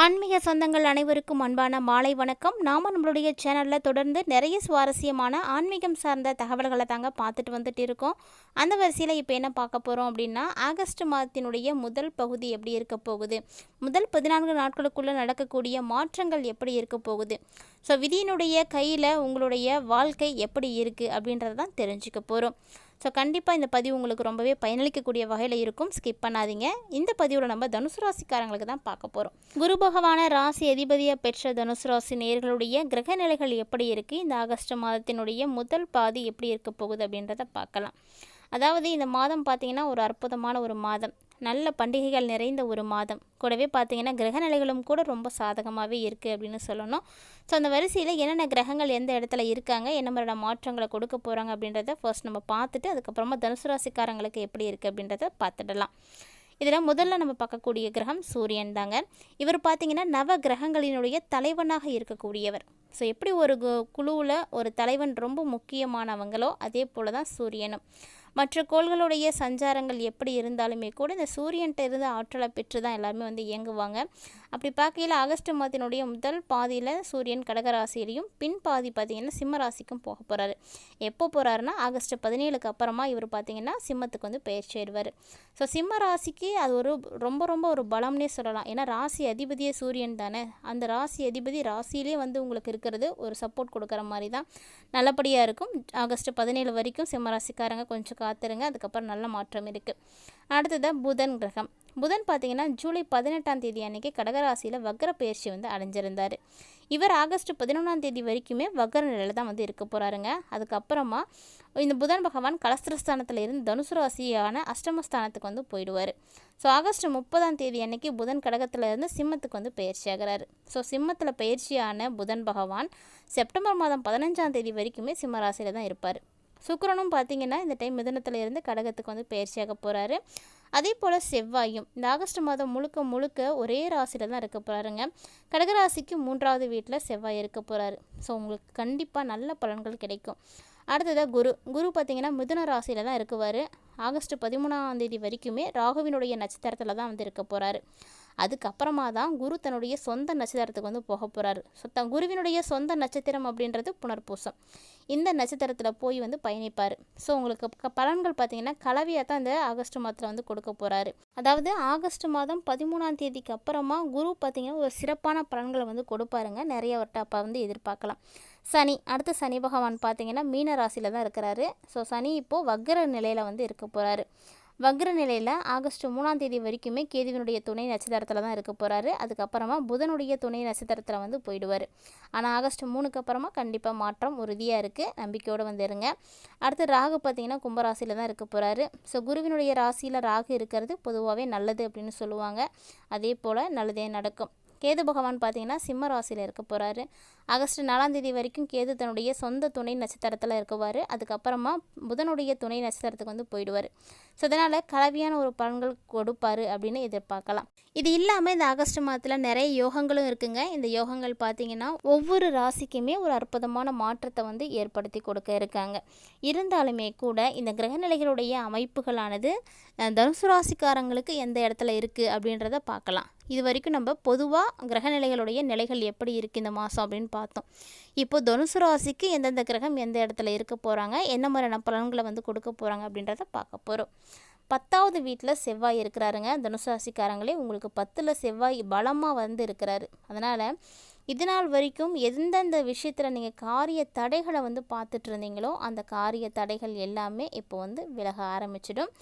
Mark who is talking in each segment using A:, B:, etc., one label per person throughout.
A: ஆன்மீக சொந்தங்கள் அனைவருக்கும் அன்பான மாலை வணக்கம். நாம நம்மளுடைய சேனலில் தொடர்ந்து நிறைய சுவாரஸ்யமான ஆன்மீகம் சார்ந்த தகவல்களை தாங்க பார்த்துட்டு வந்துட்டு இருக்கோம். அந்த வரிசையில் இப்போ என்ன பார்க்க போகிறோம் அப்படின்னா ஆகஸ்ட் மாதத்தினுடைய முதல் பகுதி எப்படி இருக்க போகுது? முதல் பதினான்கு நாட்களுக்குள்ளே நடக்கக்கூடிய மாற்றங்கள் எப்படி இருக்க போகுது? ஸோ விதியினுடைய கையில் உங்களுடைய வாழ்க்கை எப்படி இருக்குது அப்படின்றத தான் தெரிஞ்சுக்க போகிறோம் ஸோ கண்டிப்பாக இந்த பதிவு உங்களுக்கு ரொம்பவே பயனளிக்கக்கூடிய வகையில் இருக்கும். ஸ்கிப் பண்ணாதீங்க. இந்த பதிவில் நம்ம தனுசு ராசிக்காரங்களுக்கு தான் பார்க்க போகிறோம் குரு பகவான ராசி அதிபதியாக பெற்ற தனுசு ராசி நேர்களுடைய கிரக நிலைகள் எப்படி இருக்குது இந்த ஆகஸ்ட் மாதத்தினுடைய முதல் பாதி எப்படி இருக்க போகுது அப்படின்றத பார்க்கலாம். அதாவது இந்த மாதம் பார்த்திங்கன்னா ஒரு அற்புதமான ஒரு மாதம். நல்ல பண்டிகைகள் நிறைந்த ஒரு மாதம். கூடவே பார்த்திங்கன்னா கிரகநிலைகளும் கூட ரொம்ப சாதகமாகவே இருக்குது அப்படின்னு சொல்லணும். ஸோ அந்த வரிசையில் என்னென்ன கிரகங்கள் எந்த இடத்துல இருக்காங்க என்ன மாதிரியான மாற்றங்களை கொடுக்க போகிறாங்க அப்படின்றத ஃபர்ஸ்ட் நம்ம பார்த்துட்டு அதுக்கப்புறமா தனுசு ராசிக்காரங்களுக்கு எப்படி இருக்குது அப்படின்றத பார்த்துடலாம். இதில் முதல்ல நம்ம பார்க்கக்கூடிய கிரகம் சூரியன் தாங்க. இவர் பார்த்திங்கன்னா நவ கிரகங்களினுடைய தலைவனாக இருக்கக்கூடியவர். ஸோ எப்படி ஒரு குழுவில் ஒரு தலைவன் ரொம்ப முக்கியமானவங்களோ அதே போல் தான் சூரியனும். மற்ற கோள்களுடைய சஞ்சாரங்கள் எப்படி இருந்தாலுமே கூட இந்த சூரியன்கிட்ட இருந்து ஆற்றலை பெற்று தான் எல்லாருமே வந்து இயங்குவாங்க. அப்படி பார்க்கையில் ஆகஸ்ட் மாதத்தினுடைய முதல் பாதியில் சூரியன் கடகராசியிலையும் பின் பாதி பார்த்திங்கன்னா சிம்மராசிக்கும் போக போகிறாரு எப்போ போகிறாருன்னா ஆகஸ்ட் பதினேழுக்கு அப்புறமா இவர் பார்த்திங்கன்னா சிம்மத்துக்கு வந்து பெயர் சேருவார். ஸோ சிம்ம ராசிக்கு அது ஒரு ரொம்ப ரொம்ப ஒரு பலம்னே சொல்லலாம். ஏன்னா ராசி அதிபதியே சூரியன் தானே. அந்த ராசி அதிபதி ராசியிலே வந்து உங்களுக்கு இருக்கிறது ஒரு சப்போர்ட் கொடுக்குற மாதிரி தான் நல்லபடியாக இருக்கும். ஆகஸ்ட் பதினேழு வரைக்கும் சிம்ம ராசிக்காரங்க கொஞ்சம் காத்திருங்க. அதுக்கப்புறம் நல்ல மாற்றம் இருக்குது அடுத்ததாக புதன் கிரகம். புதன் பார்த்தீங்கன்னா ஜூலை பதினெட்டாம் தேதி அன்னைக்கு கடகராசியில் வக்கர பயிற்சி வந்து அடைஞ்சிருந்தார். இவர் ஆகஸ்ட் பதினொன்றாம் தேதி வரைக்குமே வக்கர நிலையில் தான் வந்து இருக்க போகிறாருங்க அதுக்கப்புறமா இந்த புதன் பகவான் கலஸ்திரஸ்தானத்தில் இருந்து தனுசு ராசியான அஷ்டமஸ்தானத்துக்கு வந்து போயிடுவார். ஸோ ஆகஸ்ட் முப்பதாம் தேதி அன்னைக்கு புதன் கடகத்தில் இருந்து சிம்மத்துக்கு வந்து பயிற்சி ஆகிறாரு. ஸோ சிம்மத்தில் பயிற்சியான புதன் பகவான் செப்டம்பர் மாதம் பதினஞ்சாம் தேதி வரைக்குமே சிம்ம ராசியில் தான் இருப்பார். சுக்கரனும் பார்த்தீங்கன்னா இந்த டைம் மிதனத்திலிருந்து கடகத்துக்கு வந்து பயிற்சியாக போகிறாரு அதே போல் செவ்வாயும் இந்த ஆகஸ்ட் மாதம் முழுக்க முழுக்க ஒரே ராசியில் தான் இருக்க போகிறாருங்க கடகராசிக்கு மூன்றாவது வீட்டில் செவ்வாய் இருக்க போகிறாரு ஸோ உங்களுக்கு கண்டிப்பாக நல்ல பலன்கள் கிடைக்கும். அடுத்ததாக குரு. குரு பார்த்திங்கன்னா மிதுன ராசியில் தான் இருக்குவார். ஆகஸ்ட் பதிமூணாம் தேதி வரைக்குமே ராகுவினுடைய நட்சத்திரத்தில் தான் வந்து இருக்க போகிறாரு அதுக்கப்புறமா தான் குரு தன்னுடைய சொந்த நட்சத்திரத்துக்கு வந்து போக போகிறாரு ஸோ தன் குருவினுடைய சொந்த நட்சத்திரம் அப்படின்றது புனர்பூசம். இந்த நட்சத்திரத்தில் போய் வந்து பயணிப்பார். ஸோ உங்களுக்கு பலன்கள் பார்த்தீங்கன்னா கலவையாக தான் இந்த ஆகஸ்ட் மாதத்தில் வந்து கொடுக்க போகிறாரு அதாவது ஆகஸ்ட் மாதம் பதிமூணாம் தேதிக்கு அப்புறமா குரு பார்த்திங்கன்னா ஒரு சிறப்பான பலன்களை வந்து கொடுப்பாருங்க. நிறைய வட்ட அப்போ வந்து எதிர்பார்க்கலாம். சனி அடுத்த சனி பகவான் பார்த்தீங்கன்னா மீன ராசியில் தான் இருக்கிறாரு. ஸோ சனி இப்போது வக்கர நிலையில் வந்து இருக்க போகிறாரு வக்ர நிலையில் ஆகஸ்ட் மூணாம் தேதி வரைக்குமே கேதுவினுடைய துணை நட்சத்திரத்தில் தான் இருக்க போகிறாரு அதுக்கப்புறமா புதனுடைய துணை நட்சத்திரத்தில் வந்து போயிடுவார். ஆனால் ஆகஸ்ட் மூணுக்கு அப்புறமா கண்டிப்பாக மாற்றம் உறுதியாக இருக்குது நம்பிக்கையோடு வந்துடுங்க அடுத்து ராகு பார்த்திங்கன்னா கும்பராசியில் தான் இருக்க போகிறாரு ஸோ குருவினுடைய ராசியில் ராகு இருக்கிறது பொதுவாகவே நல்லது அப்படின்னு சொல்லுவாங்க. அதே போல் நல்லதே நடக்கும். கேது பகவான் பார்த்தீங்கன்னா சிம்ம ராசியில் இருக்க போகிறாரு ஆகஸ்ட் நாலாம் தேதி வரைக்கும் கேது தன்னுடைய சொந்த துணை நட்சத்திரத்தில் இருக்குவார். அதுக்கப்புறமா புதனுடைய துணை நட்சத்திரத்துக்கு வந்து போயிடுவார். ஸோ அதனால் கலவையான ஒரு பலன்கள் கொடுப்பார் அப்படின்னு எதிர்பார்க்கலாம். இது இல்லாமல் இந்த ஆகஸ்ட் மாதத்தில் நிறைய யோகங்களும் இருக்குங்க. இந்த யோகங்கள் பார்த்தீங்கன்னா ஒவ்வொரு ராசிக்குமே ஒரு அற்புதமான மாற்றத்தை வந்து ஏற்படுத்தி கொடுக்க இருக்காங்க. இருந்தாலுமே கூட இந்த கிரகநிலைகளுடைய அமைப்புகளானது தனுசு ராசிக்காரங்களுக்கு எந்த இடத்துல இருக்குது அப்படின்றத பார்க்கலாம். இது வரைக்கும் நம்ம பொதுவாக கிரகநிலைகளுடைய நிலைகள் எப்படி இருக்குது இந்த மாதம் அப்படின்னு பார்த்தோம். இப்போ தனுசு ராசிக்கு எந்தெந்த கிரகம் எந்த இடத்துல இருக்க போகிறாங்க என்ன மாதிரியான பலன்களை வந்து கொடுக்க போகிறாங்க அப்படின்றத பார்க்க போகிறோம் பத்தாவது வீட்டில் செவ்வாய் இருக்கிறாருங்க. தனுசு ராசிக்காரங்களே உங்களுக்கு பத்தில் செவ்வாய் பலமாக வந்து இருக்கிறாரு. அதனால் இது நாள் வரைக்கும் எந்தெந்த விஷயத்தில் நீங்கள் காரிய தடைகளை வந்து பார்த்துட்டு இருந்தீங்களோ அந்த காரிய தடைகள் எல்லாமே இப்போ வந்து விலக ஆரம்பிச்சிடும்.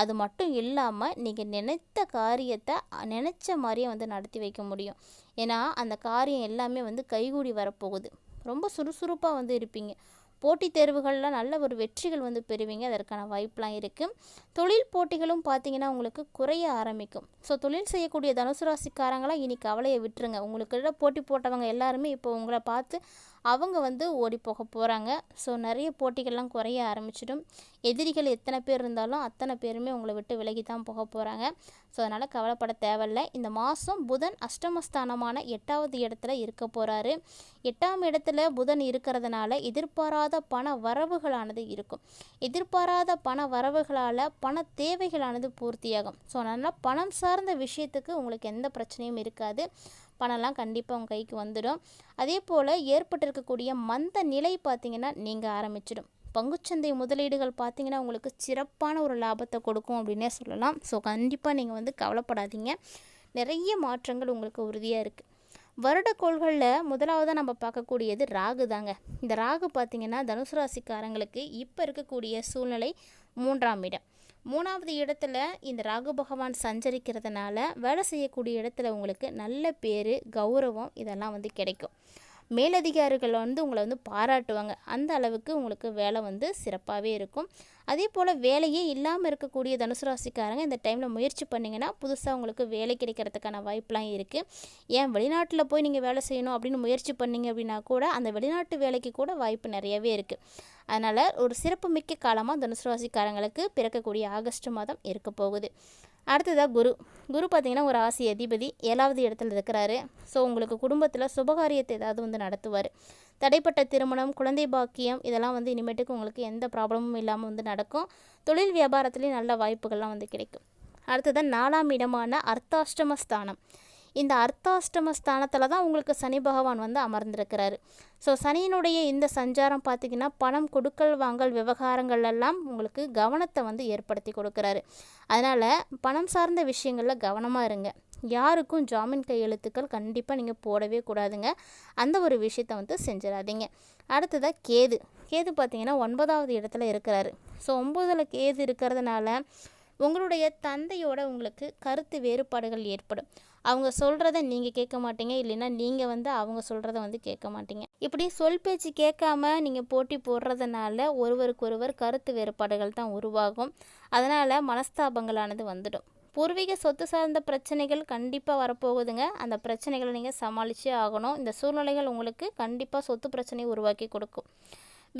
A: அது மட்டும் இல்லாமல் நீங்கள் நினைத்த காரியத்தை நினச்ச மாதிரியே வந்து நடத்தி வைக்க முடியும். ஏன்னா அந்த காரியம் எல்லாமே வந்து கைகூடி வரப்போகுது. ரொம்ப சுறுசுறுப்பாக வந்து இருப்பீங்க. போட்டித் தேர்வுகளில் நல்ல ஒரு வெற்றிகள் வந்து பெறுவீங்க. அதற்கான வாய்ப்பெலாம் இருக்குது தொழில் போட்டிகளும் பார்த்தீங்கன்னா உங்களுக்கு குறைய ஆரம்பிக்கும். ஸோ தொழில் செய்யக்கூடிய தனுசு ராசிக்காரங்களாம் இனி கவலையை விட்டுருங்க. உங்களுக்கு போட்டி போட்டவங்க எல்லாருமே இப்போ உங்களை பார்த்து அவங்க வந்து ஓடி போக போகிறாங்க ஸோ நிறைய போட்டிகள்லாம் குறைய ஆரம்பிச்சிடும். எதிரிகள் எத்தனை பேர் இருந்தாலும் அத்தனை பேருமே உங்களை விட்டு விலகி தான் போக போகிறாங்க ஸோ அதனால் கவலைப்பட தேவையில்லை. இந்த மாதம் புதன் அஷ்டமஸ்தானமான எட்டாவது இடத்துல இருக்க போகிறாரு எட்டாம் இடத்துல புதன் இருக்கிறதுனால எதிர்பாராத பண வரவுகளானது இருக்கும். எதிர்பாராத பண வரவுகளால் பண தேவைகளானது பூர்த்தியாகும். ஸோ அதனால் பணம் சார்ந்த விஷயத்துக்கு உங்களுக்கு எந்த பிரச்சனையும் இருக்காது. பணம்லாம் கண்டிப்பாக உங்கள் கைக்கு வந்துடும். அதே போல் ஏற்பட்டிருக்கக்கூடிய மந்த நிலை பார்த்திங்கன்னா நீங்கள் ஆரம்பிச்சிடும். பங்குச்சந்தை முதலீடுகள் பார்த்திங்கன்னா உங்களுக்கு சிறப்பான ஒரு லாபத்தை கொடுக்கும் அப்படின்னே சொல்லலாம். ஸோ கண்டிப்பாக நீங்கள் வந்து கவலைப்படாதீங்க. நிறைய மாற்றங்கள் உங்களுக்கு உறுதியாக இருக்குது வருடக்கோள்களில் முதலாவதாக நம்ம பார்க்கக்கூடியது ராகு தாங்க. இந்த ராகு பார்த்திங்கன்னா தனுசு ராசிக்காரங்களுக்கு இப்போ இருக்கக்கூடிய சூழ்நிலை மூன்றாம் இடம். மூணாவது இடத்துல இந்த ராகு பகவான் சஞ்சரிக்கிறதுனால வேலை செய்யக்கூடிய இடத்துல உங்களுக்கு நல்ல பேர் கௌரவம் இதெல்லாம் வந்து கிடைக்கும். மேலதிகாரிகள் வந்து உங்களை வந்து பாராட்டுவாங்க. அந்த அளவுக்கு உங்களுக்கு வேலை வந்து சிறப்பாகவே இருக்கும். அதே போல் வேலையே இல்லாமல் இருக்கக்கூடிய தனுசு ராசிக்காரங்க இந்த டைமில் முயற்சி பண்ணிங்கன்னா புதுசாக உங்களுக்கு வேலை கிடைக்கிறதுக்கான வாய்ப்பெலாம் இருக்குது ஏன் வெளிநாட்டில் போய் நீங்கள் வேலை செய்யணும் அப்படின்னு முயற்சி பண்ணிங்க அப்படின்னா கூட அந்த வெளிநாட்டு வேலைக்கு கூட வாய்ப்பு நிறையவே இருக்குது அதனால் ஒரு சிறப்புமிக்க காலமாக தனுசு ராசிக்காரங்களுக்கு பிறக்கக்கூடிய ஆகஸ்ட் மாதம் இருக்க போகுது. அடுத்ததாக குரு. குரு பார்த்திங்கன்னா ஒரு ஆசி அதிபதி ஏழாவது இடத்துல இருக்கிறாரு. ஸோ உங்களுக்கு குடும்பத்தில் சுபகாரியத்தை ஏதாவது வந்து நடத்துவார். தடைப்பட்ட திருமணம் குழந்தை பாக்கியம் இதெல்லாம் வந்து இனிமேட்டுக்கு உங்களுக்கு எந்த ப்ராப்ளமும் இல்லாமல் வந்து நடக்கும். தொழில் வியாபாரத்துலேயும் நல்ல வாய்ப்புகள்லாம் வந்து கிடைக்கும். அடுத்ததான் நாலாம் இடமான அர்த்தாஷ்டம ஸ்தானம் இந்த அர்த்தாஷ்டம ஸ்தானத்தில் தான் உங்களுக்கு சனி பகவான் வந்து அமர்ந்திருக்கிறாரு. ஸோ சனியினுடைய இந்த சஞ்சாரம் பார்த்திங்கன்னா பணம் கொடுக்கல் வாங்கல் விவகாரங்கள் எல்லாம் உங்களுக்கு கவனத்தை வந்து ஏற்படுத்தி கொடுக்குறாரு. அதனால் பணம் சார்ந்த விஷயங்களில் கவனமாக இருங்க. யாருக்கும் ஜாமீன் கையெழுத்துக்கள் கண்டிப்பாக நீங்கள் போடவே கூடாதுங்க. அந்த ஒரு விஷயத்தை வந்து செஞ்சிடாதீங்க. அடுத்ததாக கேது. கேது பார்த்திங்கன்னா ஒன்பதாவது இடத்துல இருக்கிறாரு. ஸோ ஒம்பதில் கேது இருக்கிறதுனால உங்களுடைய தந்தையோட உங்களுக்கு கருத்து வேறுபாடுகள் ஏற்படும். அவங்க சொல்கிறத நீங்கள் கேட்க மாட்டீங்க. இல்லைன்னா நீங்கள் வந்து அவங்க சொல்கிறத வந்து கேட்க மாட்டீங்க. இப்படி சொல் பேச்சு கேட்காம நீங்கள் போட்டி போடுறதுனால ஒருவருக்கொருவர் கருத்து வேறுபாடுகள் தான் உருவாகும். அதனால் மனஸ்தாபங்களானது வந்துடும். பூர்வீக சொத்து சார்ந்த பிரச்சனைகள் கண்டிப்பாக வரப்போகுதுங்க. அந்த பிரச்சனைகளை நீங்கள் சமாளித்தே ஆகணும். இந்த சூழ்நிலைகள் உங்களுக்கு கண்டிப்பாக சொத்து பிரச்சனையை உருவாக்கி கொடுக்கும்.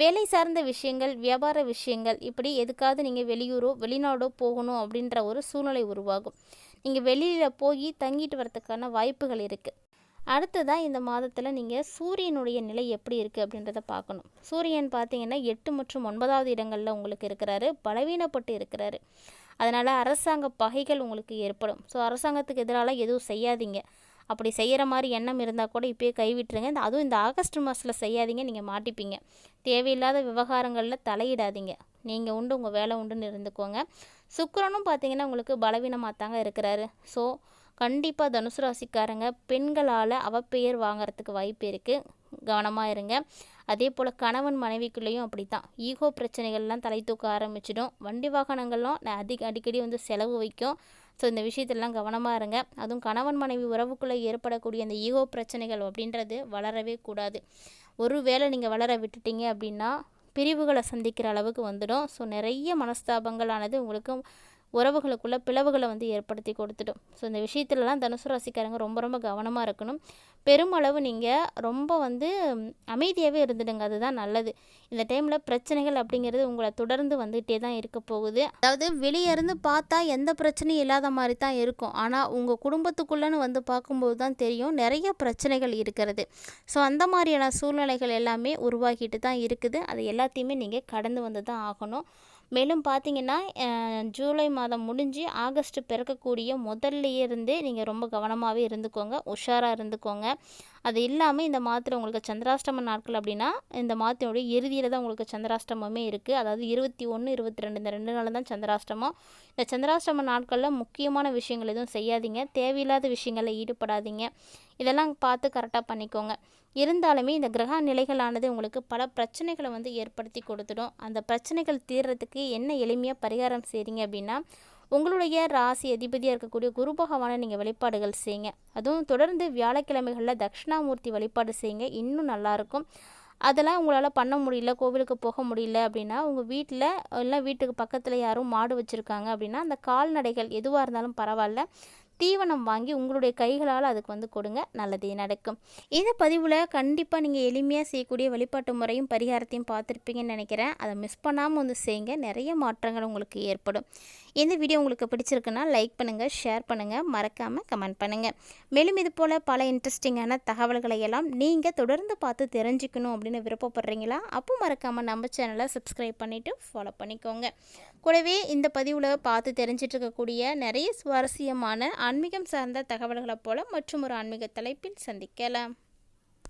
A: வேலை சார்ந்த விஷயங்கள் வியாபார விஷயங்கள் இப்படி எதுக்காவது நீங்கள் வெளியூரோ வெளிநாடோ போகணும் அப்படின்ற ஒரு சூழ்நிலை உருவாகும். நீங்கள் வெளியில் போய் தங்கிட்டு வரதுக்கான வாய்ப்புகள் இருக்குது அடுத்ததாக இந்த மாதத்தில் நீங்கள் சூரியனுடைய நிலை எப்படி இருக்குது அப்படின்றத பார்க்கணும். சூரியன் பார்த்தீங்கன்னா எட்டு மற்றும் ஒன்பதாவது இடங்களில் உங்களுக்கு இருக்கிறாரு. பலவீனப்பட்டு இருக்கிறாரு. அதனால் அரசாங்க பகைகள் உங்களுக்கு ஏற்படும். ஸோ அரசாங்கத்துக்கு எதிரால எதுவும் செய்யாதீங்க. அப்படி செய்கிற மாதிரி எண்ணம் இருந்தால் கூட இப்போயே கைவிட்டுருங்க இந்த அதுவும் இந்த ஆகஸ்ட் மாதத்தில் செய்யாதீங்க. நீங்கள் மாட்டிப்பீங்க. தேவையில்லாத விவகாரங்களில் தலையிடாதீங்க. நீங்கள் உண்டு உங்கள் வேலை உண்டுன்னு இருந்துக்கோங்க. சுக்கரனும் பார்த்தீங்கன்னா உங்களுக்கு பலவீனமாக தாங்க இருக்கிறாரு. ஸோ கண்டிப்பாக தனுசு ராசிக்காரங்க பெண்களால் அவப்பெயர் வாங்குறதுக்கு வாய்ப்பு இருக்குது கவனமாக இருங்க. அதே போல் கணவன் மனைவிக்குள்ளேயும் அப்படி தான் ஈகோ பிரச்சனைகள்லாம் தலை தூக்க ஆரம்பிச்சிடும். வண்டி வாகனங்கள்லாம் அதிக அடிக்கடி வந்து செலவு வைக்கும். ஸோ இந்த விஷயத்திலலாம் கவனமாக இருங்க. அதுவும் கணவன் மனைவி உறவுக்குள்ளே ஏற்படக்கூடிய அந்த ஈகோ பிரச்சனைகள் அப்படின்றது வளரவே கூடாது. ஒரு வேளை நீங்கள் வளர விட்டுட்டீங்க அப்படின்னா பிரிவுகளை சந்திக்கிற அளவுக்கு வந்துடும். ஸோ நிறைய மனஸ்தாபங்களானது உங்களுக்கு உறவுகளுக்குள்ள பிளவுகளை வந்து ஏற்படுத்தி கொடுத்துடும். ஸோ இந்த விஷயத்துலலாம் தனுசு ராசிக்காரங்க ரொம்ப ரொம்ப கவனமாக இருக்கணும். பெருமளவு நீங்கள் ரொம்ப வந்து அமைதியாகவே இருந்துடுங்க. அதுதான் நல்லது. இந்த டைமில் பிரச்சனைகள் அப்படிங்கிறது உங்களை தொடர்ந்து வந்துகிட்டே தான் இருக்க போகுது. அதாவது வெளியே இருந்து பார்த்தா எந்த பிரச்சனையும் இல்லாத மாதிரி தான் இருக்கும். ஆனால் உங்கள் குடும்பத்துக்குள்ளேன்னு வந்து பார்க்கும்போது தான் தெரியும் நிறைய பிரச்சனைகள் இருக்கிறது. ஸோ அந்த மாதிரியான சூழ்நிலைகள் எல்லாமே உருவாகிட்டு தான் இருக்குது. அது எல்லாத்தையுமே நீங்கள் கடந்து வந்து தான் ஆகணும். மேலும் பார்த்தீங்கன்னா ஜூலை மாதம் முடிஞ்சு ஆகஸ்ட் பிறக்கக்கூடிய முதல்லையே இருந்தே நீங்கள் ரொம்ப கவனமாகவே இருந்துக்கோங்க உஷாராக இருந்துக்கோங்க. அது இல்லாமல் இந்த மாதத்தில் உங்களுக்கு சந்திராஷ்டம நாட்கள் அப்படின்னா இந்த மாதத்தினுடைய இறுதியில் தான் உங்களுக்கு சந்திராஷ்டமமே இருக்குது அதாவது இருபத்தி ஒன்று இருபத்தி ரெண்டு இந்த ரெண்டு நாள் தான் சந்திராஷ்டமம். இந்த சந்திராஷ்டம நாட்களில் முக்கியமான விஷயங்கள் எதுவும் செய்யாதீங்க. தேவையில்லாத விஷயங்களில் ஈடுபடாதீங்க. இதெல்லாம் பார்த்து கரெக்டாக பண்ணிக்கோங்க. இருந்தாலுமே இந்த கிரக நிலைகளானது உங்களுக்கு பல பிரச்சனைகளை வந்து ஏற்படுத்தி கொடுத்துடும். அந்த பிரச்சனைகள் தீர்றதுக்கு என்ன எளிமையாக பரிகாரம் செய்கிறீங்க அப்படின்னா உங்களுடைய ராசி அதிபதியாக இருக்கக்கூடிய குரு பகவானை நீங்கள் வழிபாடுகள் செய்யுங்க அதுவும் தொடர்ந்து வியாழக்கிழமைகளில் தட்சிணாமூர்த்தி வழிபாடு செய்யுங்க இன்னும் நல்லாயிருக்கும் அதெல்லாம் உங்களால் பண்ண முடியல கோவிலுக்கு போக முடியல அப்படின்னா உங்கள் வீட்டில் இல்லை வீட்டுக்கு பக்கத்தில் யாரும் மாடு வச்சுருக்காங்க அப்படின்னா அந்த கால்நடைகள் எதுவாக இருந்தாலும் பரவாயில்ல. தீவனம் வாங்கி உங்களுடைய கைகளால் அதுக்கு வந்து கொடுங்க. நல்லதே நடக்கும். இந்த பதிவில் கண்டிப்பாக நீங்கள் எளிமையாக செய்யக்கூடிய வழிபாட்டு முறையும் பரிகாரத்தையும் பார்த்துருப்பீங்கன்னு நினைக்கிறேன். அதை மிஸ் பண்ணாமல் வந்து செய்யுங்க நிறைய மாற்றங்கள் உங்களுக்கு ஏற்படும். இந்த வீடியோ உங்களுக்கு பிடிச்சிருக்குன்னா லைக் பண்ணுங்கள் ஷேர் பண்ணுங்கள் மறக்காமல் கமெண்ட் பண்ணுங்கள் மேலும் இது போல் பல இன்ட்ரெஸ்டிங்கான தகவல்களை எல்லாம் நீங்கள் தொடர்ந்து பார்த்து தெரிஞ்சுக்கணும் அப்படின்னு விருப்பப்படுறீங்களா? அப்போ மறக்காமல் நம்ம சேனலை சப்ஸ்கிரைப் பண்ணிவிட்டு ஃபாலோ பண்ணிக்கோங்க. கூடவே இந்த பதிவில் பார்த்து தெரிஞ்சிட்டு இருக்கக்கூடிய நிறைய சுவாரஸ்யமான ஆன்மீகம் சார்ந்த தகவல்களை போல மற்றும் ஒரு ஆன்மீக தலைப்பில் சந்திக்கலாம்.